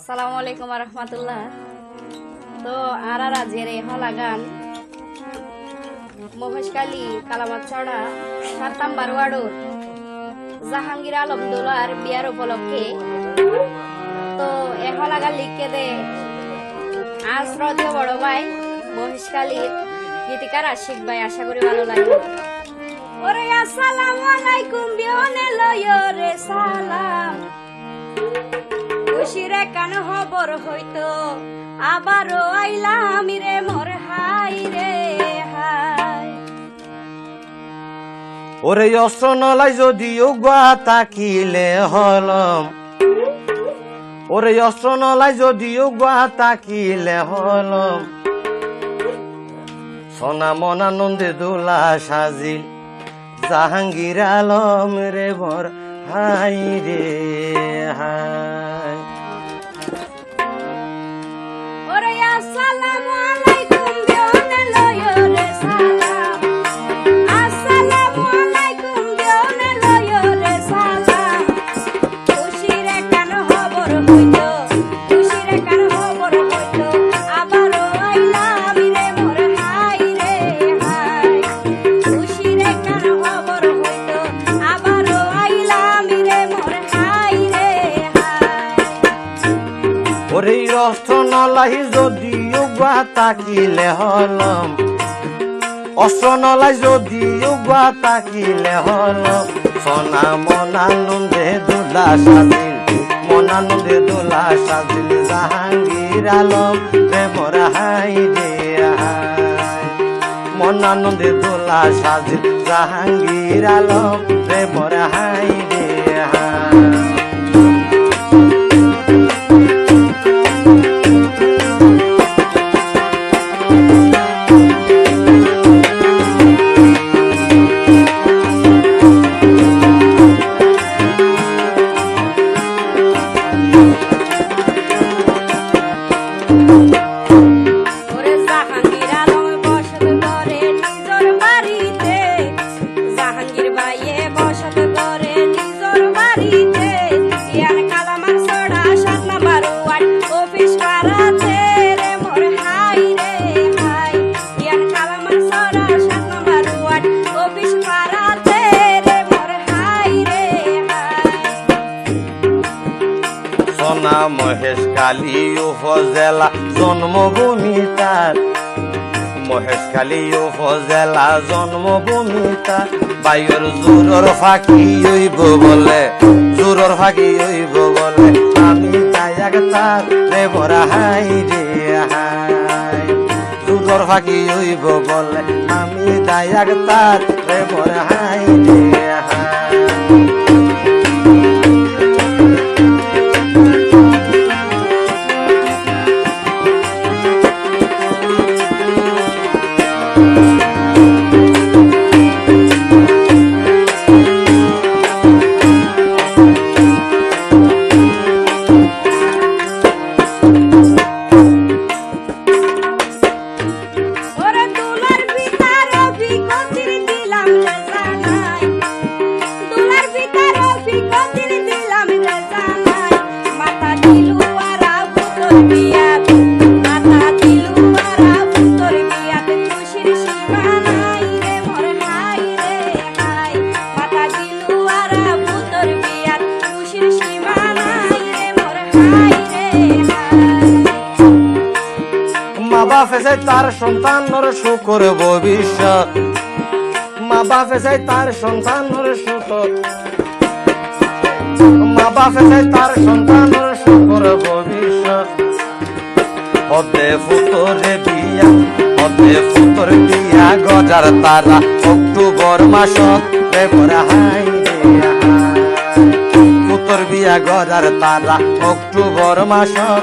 সালামু আলাইকুম রহমতুল্লাহ। তো আর আর আজের এই হলা গান। মহেশকালী কালামাত ছড়া সাত নাম্বার ওয়ার্ডর জাহাঙ্গীর আলম দোলার বিয়ার উপলক্ষে। তো এ হলা গান লিখে দে। আজ শ্রদ্ধেয় বড় ভাই মহেশকালীর গীতিকার আশিক ভাই, আশা করি ভালো লাগবে। ওরে আসসালামু আলাইকুম, বিয়নে লয় রে সালাম। খুশিরে কান হবর হইতো। আবারও আইলাম রে মোর হাই রে ওরে অস্ত্র নলাই যদিও গোয়া তাকিলে হলম। ওরে অস্ত্র নলাই যদিও গোয়া তাকিলে হলম। সোনা মনানন্দে দোলা সাজিল, জাহাঙ্গীর আলম রে বর হাই রে হাই। অস্ত্র নলাই যদিও গোয়া তাকিলে হলম। অস্ত্র নলাই যদিও গোয়া তাকিলে হলম। সোনা মনানন্দে দোলা সাজিল মনানন্দে দোলা সাজিল জাহাঙ্গীর আলম। প্রেমর হাই রে মনানন্দে দোলা সাজিল জাহাঙ্গীর আলম। প্রেমর হাই রে মহেশ কালী উপজেলা, জন্মভূমি তার। মহেশ কালী উপজেলা, জন্মভূমি তার। বায়ুর জোরর ফাঁকি হইব বলে, জোরর ফাঁকি হইব বলে, আমি তায়াক তার রে হাই রে হাই। জোরর ফাঁকি হইব বলে, আমি দায়াক তার রে হাই রে হাই। সন্তানের সুখ। মা বাপে চাই তার সন্তানের সুখর ভবিষ্যৎ। হতে ফুতরে বিয়া হতে ফুতর বিয়া গজার তারা অক্টোবর মাসত রেবরা হাই রে হাই পুতর বিয়া গজার তারা অক্টোবর মাসত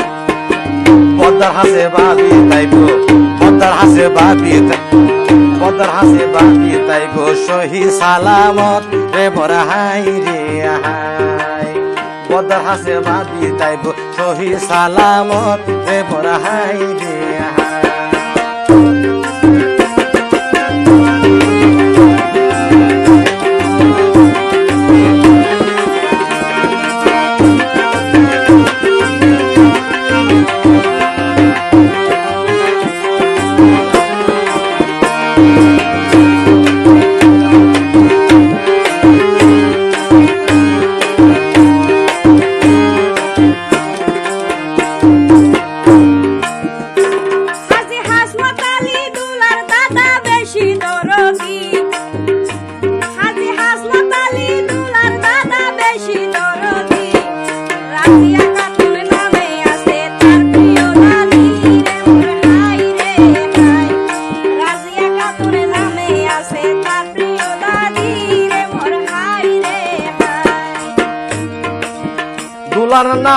পদ্মার হাসে বাবি তাইব পদ্মার হাসে বাবি পদ্মার হাসে বাবি তাইব সহি সালামত রে বড় হাই রে হাই পদ্মার হাসে বাবি তাইব সহি সালামত রে বড় হাই রে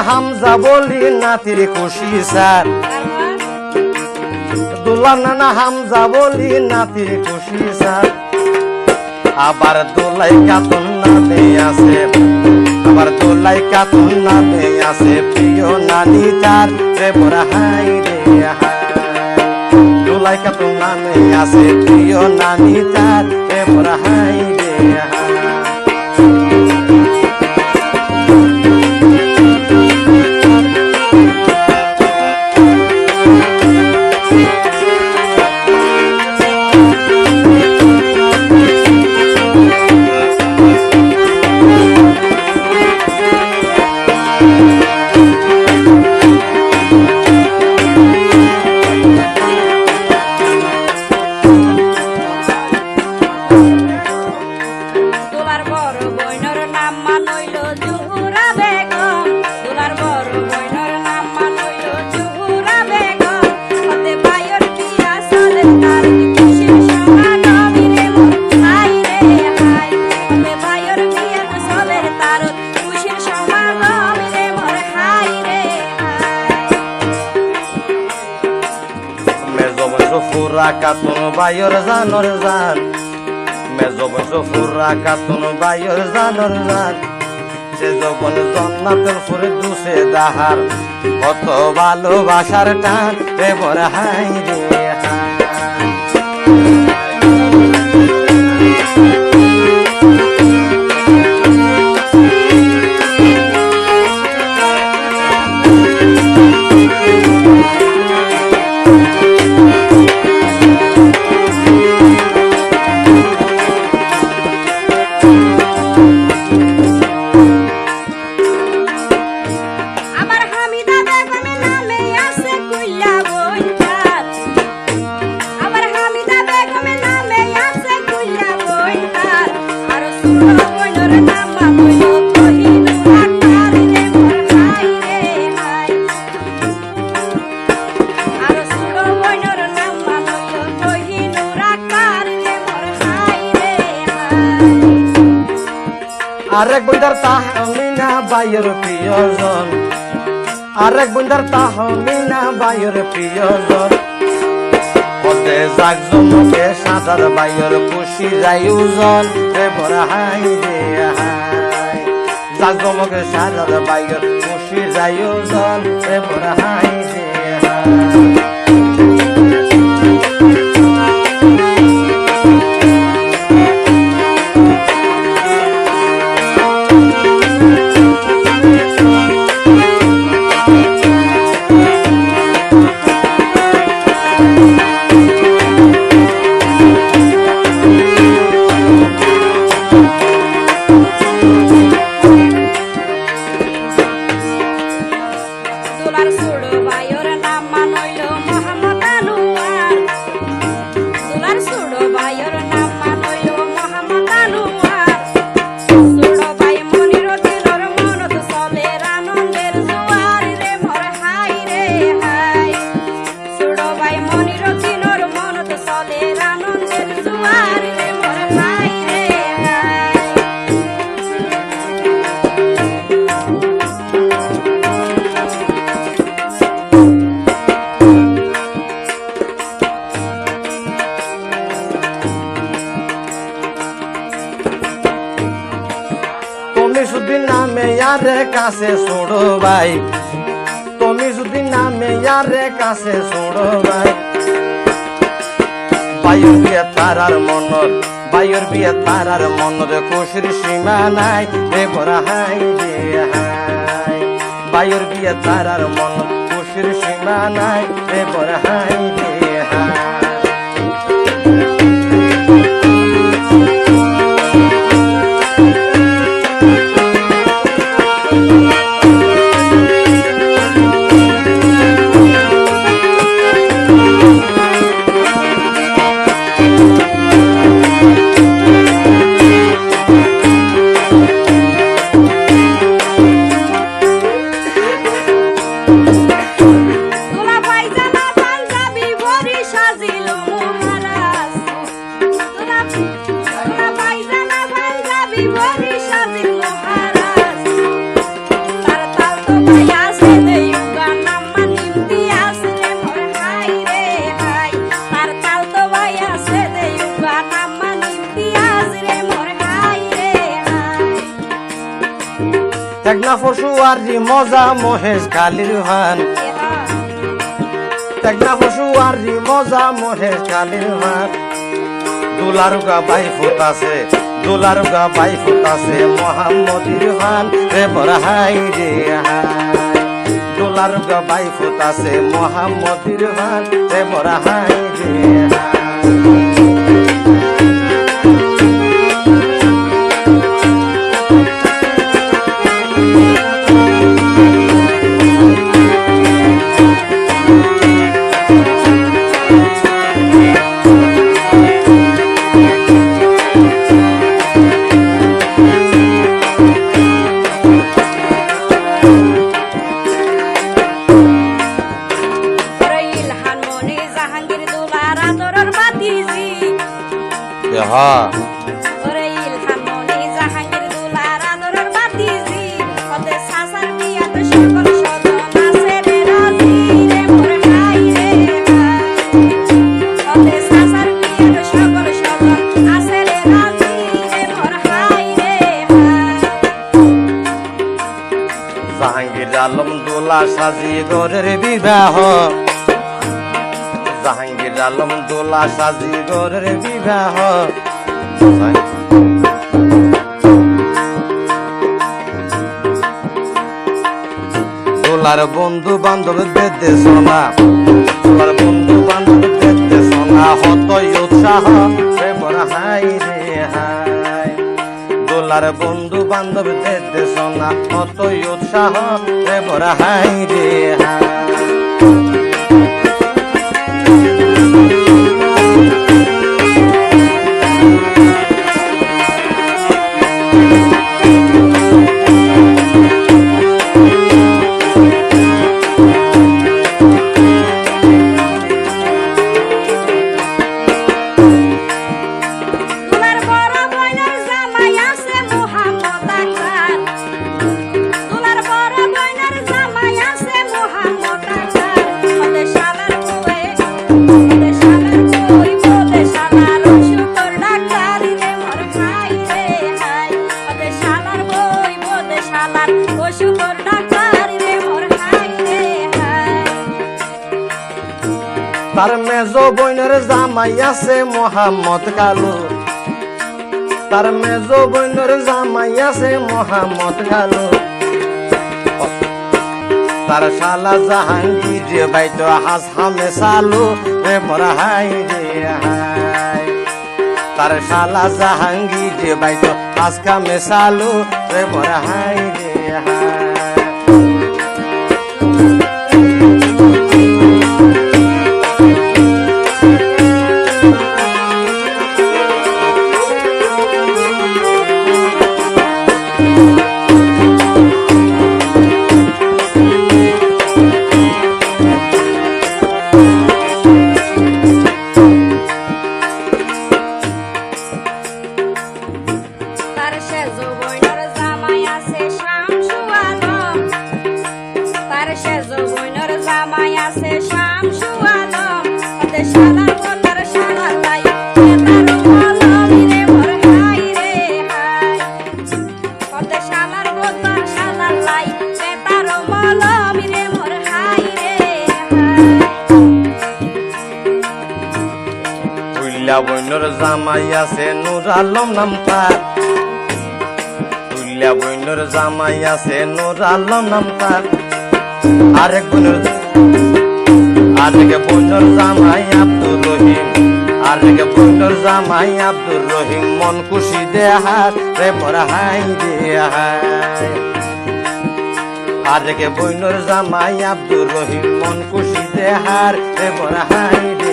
হামজা বলি নাতির খুশি, স্যার। দুলার না হামজা বলি নাতির খুশি, স্যার। আবার দোলাই কাতুন নামে আছে। আবার দোলাই কাতুন নামে আছে। প্রিয় নানি তার রে বড় হাই রে দোলাই কাতুন নামে আছে। প্রিয় নানি তার রে বড় হাই রে হাই। কাতুন জানর জান মেজো মেজো কাতুন বায়র জানর জান সে যখন জন্নাতের ফুরে দুসে দাহার। কত ভালোবাসার টান রে বড় হাই রে হাই আরেক বন্ধার তাহমিনা বায়ুর প্রিয়জন পদে জাগ জমকে সাদার বায়ুর খুশি যাইউজন রে বড় হাই রে হাই। জাগ জমকে সাদার বায়ুর খুশি যাইউজন রে বড় হাই মনত বায়ুর বিয়ে তারার মনত খুশির সীমা নাই রে বরা হাই রে হাই। বায়ুর বিয়ে পারার মন খুশির সীমা নাই রে বরা হাই রে পশু আর রি মজা, মহেশ কালির হান পশু আর রি মজা, মহেশ কালির হান দুলারুগা বাই ফুটাছে দুলারুগা বাই ফুটাছে মোহাম্মদির হান রে বরা হাই রে হাই। দুলারুগা বাই ফুটাছে মোহাম্মদির হান রে বরা রে সাজি গরের বিবাহ। দোলার বন্ধু বান্ধব বেদে সোনা। দোলার বন্ধু বান্ধব বেদে সোনা। হতই উৎসাহ হাই রে হাই। দোলার বন্ধু বান্ধব দেতে সোনা। কতই উৎসাহ রে বড় হাই রে হাই। বইনের জামাই আছে মোহাম্মদ কালু। তার মেজ বইনের জামাই আছে মোহাম্মদ কালু। তার শালা জাহাঙ্গীর বাইত হাস হামে সালু। রে হাই রে হাই। তার শালা জাহাঙ্গীর বাইত হাস কামে সালু। রে বড় আলম নাম তার। তুল্লা বইনর জামাই আছে নুর আলম নাম তার। আরেক বইনর আরেক বইনর জামাই আব্দুর রহিম। আরেক বইনর জামাই আব্দুর রহিম, মন খুশি দেহার রে পড়াহাই দেহাই আরেক বইনর জামাই আব্দুর রহিম, মন খুশি দেহার রে পড়াহাই দেহাই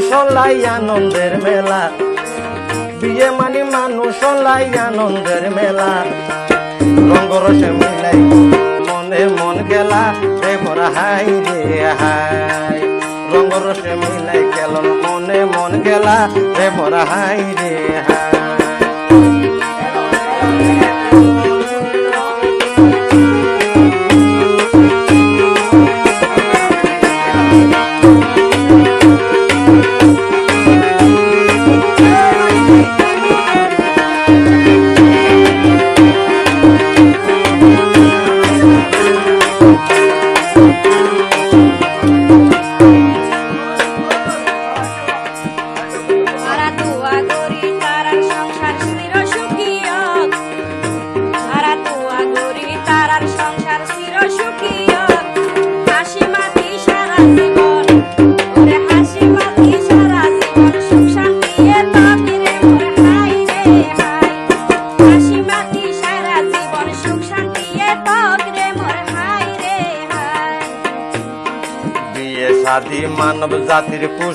মানুষ লাই আনন্দের মেলা। বিয়ে মানি মানুষ লাই আনন্দের মেলা। রঙ্গরসে মিলাই মনে মন গেলা। রে মোরা হাই রে হাই। রঙ্গরসে মিলাই কেলন মনে মন গেলা। রে মোরা হাই রে হাই।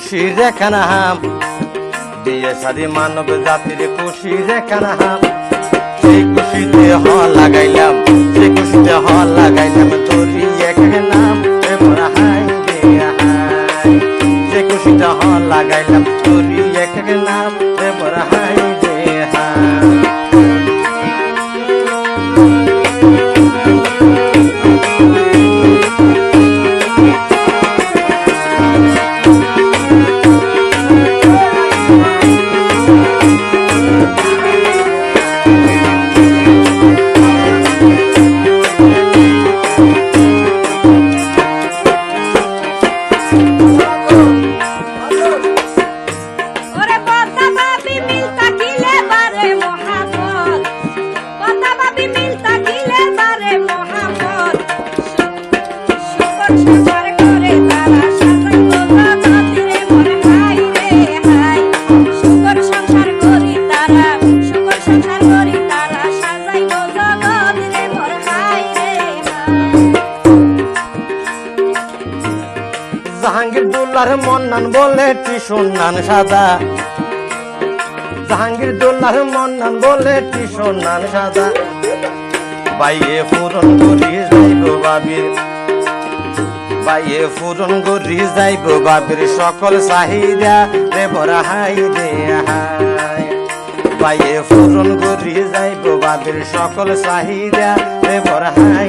জাতির খুশি রেখা নাম বিয়ে শাদি মানব জাতির খুশি রেখা নাম সেই খুশিতে হ লাগাইলাম, সেই খুশিতে হ লাগাইলাম তোরি এক নাম। হাই সেই খুশিতে হ লাগাইলাম তোরি দোল্লার মন্নান বলে টিসুন নান সাদা। জাহাঙ্গীর দোল্লার মন্নান বলে টিসুন নান সাদা। বাইয়ে পূরণ করি যাইব বাবির। বাইয়ে ফুরন গরি যাইব, বাপের সকল চাহিদা রে বরা হাই রে হাই বাইয়ে ফুরন গরি যাইব, বাপের সকল চাহিদা রে বরা হাই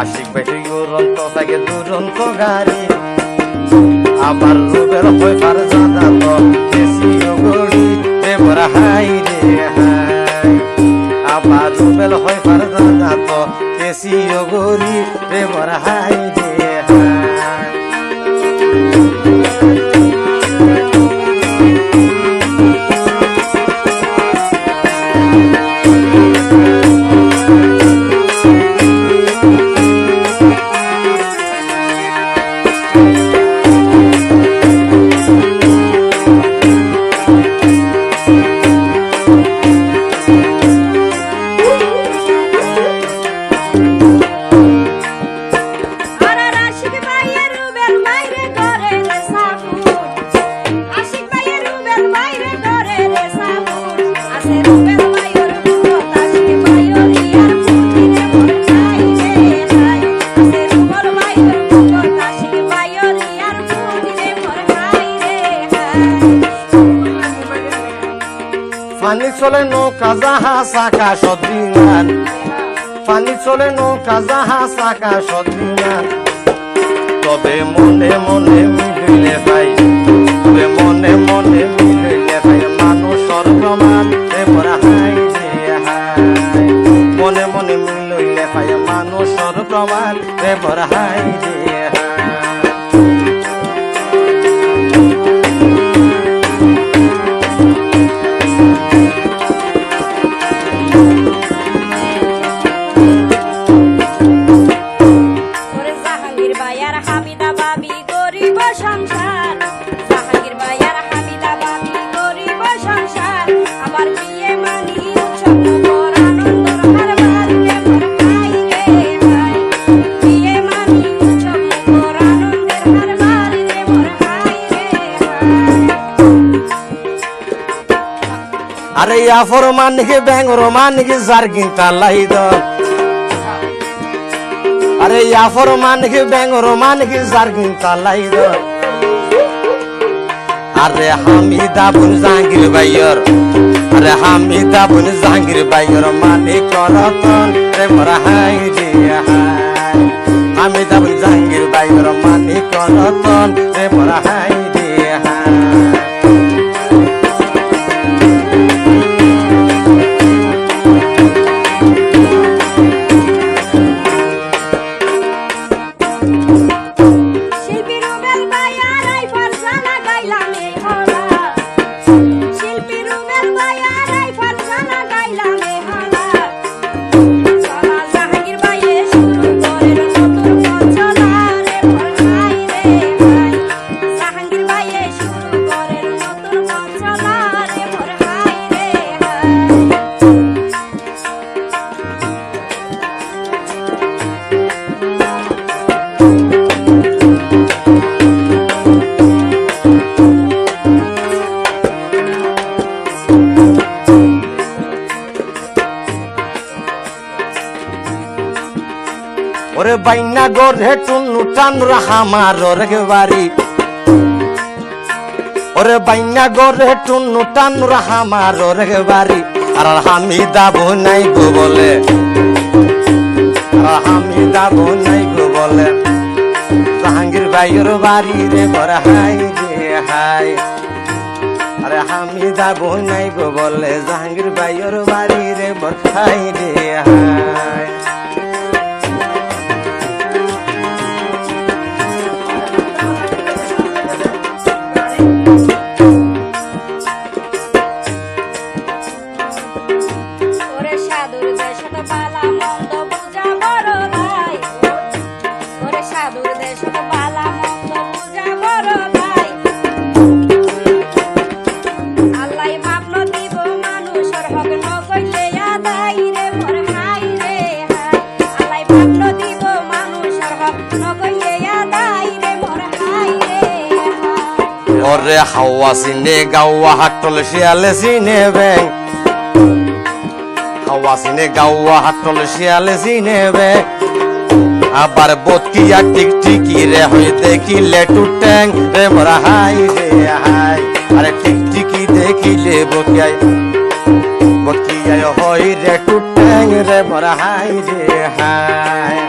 আশিক বেটু উড়ন্ত ফাইকে দুরন্ত গাড়ি আবার রূপের পার জানা তো দেশি গড়ি দেবরা হাই রে হাই। আবার রূপের পার জানা তো দেশি গড়ি দেবরা হাই রে হাই। চলে নৌকা জাহাজ আকাশ বিমান পানি চলে নৌকা জাহাজ আকাশ বিমান তবে মনে মনে মিলিলে ভাই, তবে মনে মনে মিলিলে ভাই প্রমাণ এবার হাই মনে মনে মিলিলে ভাই এবার হাই রে হাই ইয়াফর মানিকে ব্যাঙ্গর মানিকে জার্গিন তালাই দল। আরে ইয়াফর মানিকে ব্যাঙ্গর মানিকে জার্গিন তালাই দল। আরে হামিদা বুন জাহাঙ্গীর বাইয়র আরে হামিদা বুন জাহাঙ্গীর বাইয়র মানিক রতন রে মোরা হাই রে হাই। হামিদা বুন জাহাঙ্গীর বাইয়র মানিক রতন রে মোরা হাই বাইনা গরে টুনু টান রাহা মারর বাড়ি ওরে বাইনা গরে টুনু টান রাহা মারর বাড়ি আর আমি দাব নাই গো বলে। আমি দাব নাই গো বলে। জাহাঙ্গীর ভাইয়ের বাড়ি রে বড় হাই রে হাই। আরে যাব নাই গো বলে, জাহাঙ্গীর ভাইয়ের বাড়ি রে হাই রে হাই। ওরে হাওয়া সিনে, গাওয়া হাটল শিয়ালে সিনে ব্যাং। হাওয়া সিনে, গাওয়া হাটল শিয়ালে সিনে ব্যাং। আবার বতিয়া টিকটিকি রে হয়ে দেখিলে টুট্যাং রে মোরা হাই রে হাই, আরে টিকটিকি দেখিলে বকিয়াই বকিয়ায় হই রে টুট্যাং রে মোর হাই রে হাই।